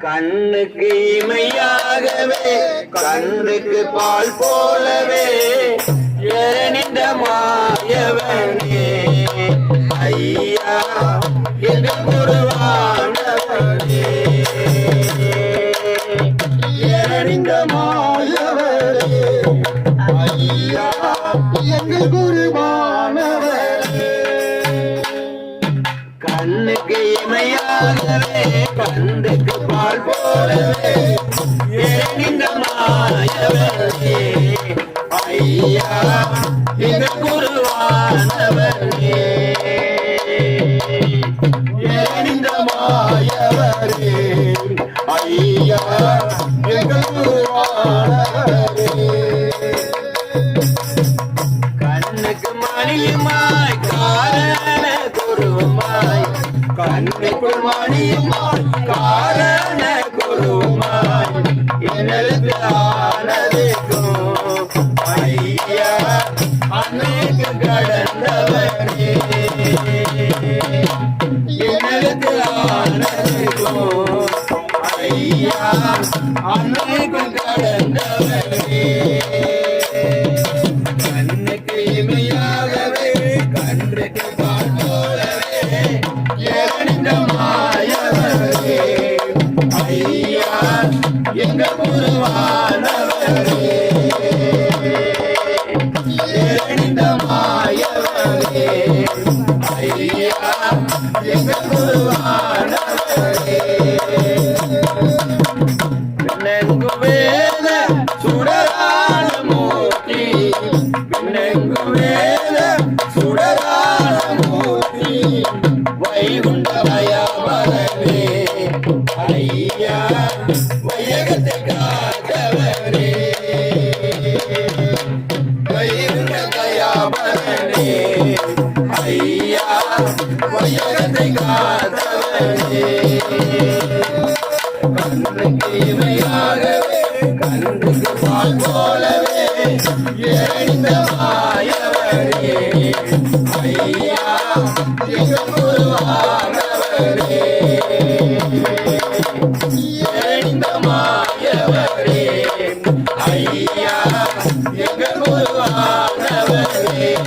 கண்ணுக்கு இமையாகவே கண்ணுக்கு பால் போலவே ஏனிந்த மாயவனே. ஐயா இது குருவானவனே. ஏனிந்த மாயவனே. ஐயா எங்கள் குருவானவனே. கண்ணுக்கு இமையாகவே கண்ணுக்கு பால் போலவே. ஏனிந்த மாயவனே ஐயா இந்த குருவானவரே ஏனிந்த மாயவரே ஐயா எங்கள் குருவானவரே கண்ணுக்குள் மணியுமாய் காரண குருமாய் எனது ஆனதுக்கும். ஐயா அன்னைக்கு கடந்தவரே. எனது ஆனதுக்கும். ஐயா அன்னைக்கு கடந்தவரே. வைகுண்ட பயாபரவே ஐயா வையகத்தை. ஐயா வையகத்தை காத்தவரே கண்ணுக்கு இமையாகவே கண்ணுக்கு பால் போலவே ஏனிந்த மாயவரே ஐயா எங்க ஐயா